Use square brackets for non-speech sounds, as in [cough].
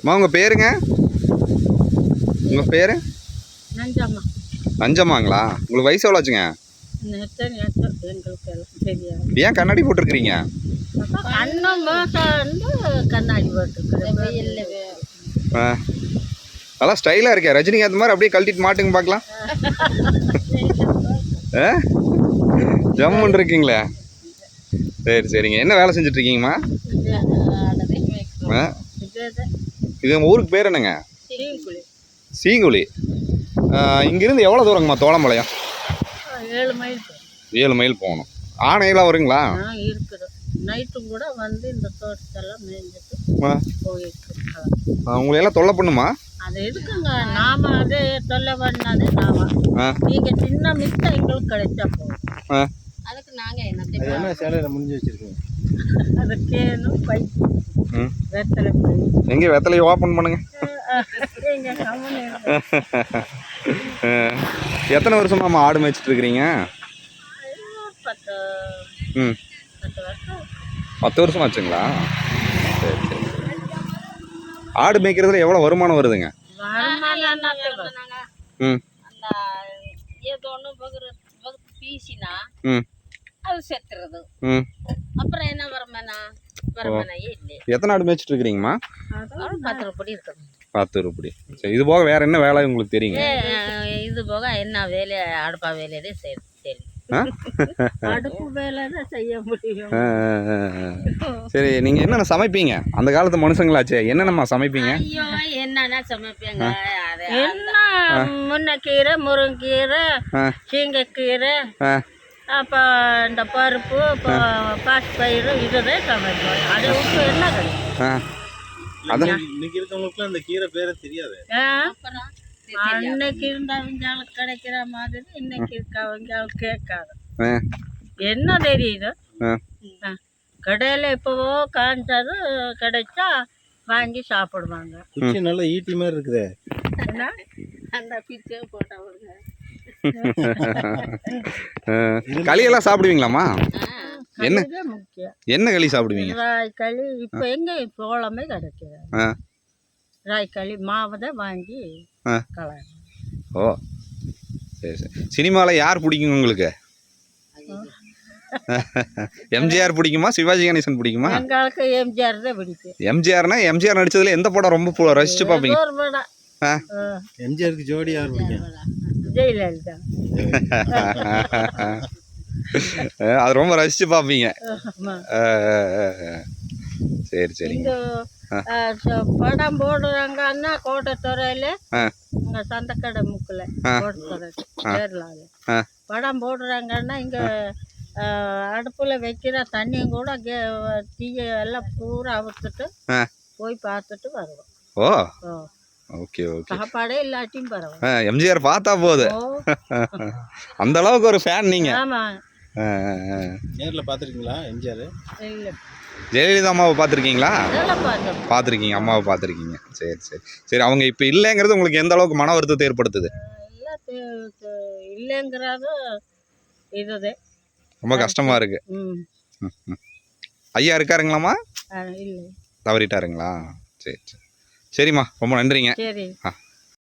அம்மா உங்கள் பேருங்க? உங்கள் பேர்? நஞ்சம்மா. நஞ்சம்மாங்களா? உங்களுக்கு வயசு எவ்வளோ ஆச்சுங்க? ஏன் கண்ணாடி போட்டிருக்கிறீங்க? கண்ணாடி நல்லா ஸ்டைலாக இருக்கே. ரஜினிகாந்த் மாதிரி அப்படியே கழட்டிட்டு மாட்டுங்க பார்க்கலாம். ஆ? ஜம்முன்னு இருக்கீங்களே? சரி சரிங்க. என்ன வேலை செஞ்சுட்டு இருக்கீங்கம்மா? ஆ இது உங்கள் ஊருக்கு பேர் என்னங்க? சீங்குழி. இங்கேருந்து எவ்வளோ தூரங்கம்மா தோளம்பாளையம்? ஏழு மைல் ஏழு மைல் போகணும். ஆணையெல்லாம் வருங்களா? ஆ இருக்குது. நைட்டும் கூட வந்து இந்த தோட்டத்தெல்லாம் மேய்ஞ்சிட்டு உங்களை எல்லாம் தொல்லை பண்ணுமா? அது இருக்குங்க நாம அது தொல்லை பண்ணாது நாம. நீங்க சின்ன மித்த எங்களுக்கு கிடைச்சா போதும். அதுக்கு நாங்க என்ன முடிஞ்சு வச்சிருக்கீங்க? [laughs] அது கேனும் பை ம் வெத்தலை எங்கே வெத்தலையை ஓப்பன் பண்ணுங்க. எத்தனை வருஷமாம்மா ஆடு மேய்ச்சிட்டு இருக்கிறீங்க? ம். பத்து வருஷம். வருஷம் ஆச்சுங்களா? சரி சரி. ஆடு மேய்க்கிறதுல எவ்வளோ வருமானம் வருதுங்க? ம். ம். அது செத்துறது ம். அப்புறம் என்ன வருமானா எத்தனை ஆடு மேய்ச்சிட்டு இருக்கிறீங்கம்மா பத்து ரூபாய் சரி இது போக வேற என்ன வேலை உங்களுக்கு தெரியுங்க? இது போக என்ன வேலை அடுப்பா வேலையிலே சரி சரி. நீங்கள் என்னென்ன சமைப்பீங்க? அந்த காலத்து மனுஷங்களாச்சே என்னென்னம்மா சமைப்பீங்க? ஐயோ என்னன்னா சமைப்பேங்க? அது என்ன? முன்னைக்கீரை முருங்கீரை சீங்கக்கீரை ஆ. அப்போ இந்த பருப்பு இப்போ பாசி பயிறு இதுதான் சமைப்போம் அதை விட்டு என்ன கிடைக்கும் இன்னைக்கு இருக்கவங்களுக்குலாம் அந்த கீரை பேரே தெரியாது. அன்னைக்கு இருந்தவங்களுக்கு கிடைக்கிற மாதிரி இன்னைக்கு இருக்கவங்களுக்கு கேட்காது. என்ன தெரியுது. கடையில் இப்போவோ காய்ச்சது கிடைச்சா வாங்கி சாப்பிடுவாங்க. நல்லா ஈட்டி மாதிரி இருக்குதே. என்ன? அந்த பிச்சை போட்டவங்க. களியெல்லாம் சாப்பிடுவீங்களாம்மா? என்ன? என்ன களி சாப்பிடுவீங்க? ராய்க்களி இப்போ எங்கே சோளமே கிடைக்கிறது ராய்க்களி மாவை தான் வாங்கி ஆ. கலர். ஓ சரி சரி. சினிமாவில் யார் பிடிக்கும் உங்களுக்கு? எம்ஜிஆர் பிடிக்குமா? சிவாஜி கணேசன் பிடிக்குமா? எங்களுக்கு எம்ஜிஆர் தான் பிடிக்கும். எம்ஜிஆர்னா எம்ஜிஆர் நடிச்சதுல எந்த படம் ரொம்ப ரசிச்சு பார்ப்பீங்க? எம்ஜிஆருக்கு ஜோடி யார் பிடிக்கும்? ஜெயலலிதா. [laughs] அது ரொம்ப ரசிச்சு பார்ப்பீங்க. சரி சரிங்க படம் போடுறாங்கன்னா கோட்டத்துறையில. இங்க சந்தக்கடை முக்கில். கோட்டத்துறை கேரளாவில் ஆ. படம் போடுறாங்கன்னா இங்க அடுப்புல வைக்கிற தண்ணியும் கூட கே தீய எல்லாம் பூரா அவுத்துட்டு போய் பார்த்துட்டு வருவோம். ஓ. Oh okay okay. சாப்பாடே இல்லாட்டியும் பரவாயில்ல. எம்ஜிஆர் பார்த்தா போகுது [laughs] அந்த அளவுக்கு ஒரு ஃபேன் நீங்க. நேரில் பார்த்துருக்கீங்களா எம்ஜிஆர்? இல்லை. ஜெயலலிதா அம்மாவை பார்த்துருக்கீங்களா? பார்த்துருக்கீங்க அம்மாவை பார்த்துருக்கீங்க. சரி சரி. சரி அவங்க இப்போ இல்லைங்கிறது உங்களுக்கு எந்த அளவுக்கு மன வருத்தத்தை ஏற்படுத்துது? இல்லைங்கிறது இதுதான் ரொம்ப கஷ்டமா இருக்கு. ம். ம், ம். ஐயா இருக்காருங்களாம்மா? இல்லை. தவறிட்டாருங்களா? சரி சரி. சரிம்மா. ரொம்ப நன்றிங்க. சரி. ஆ.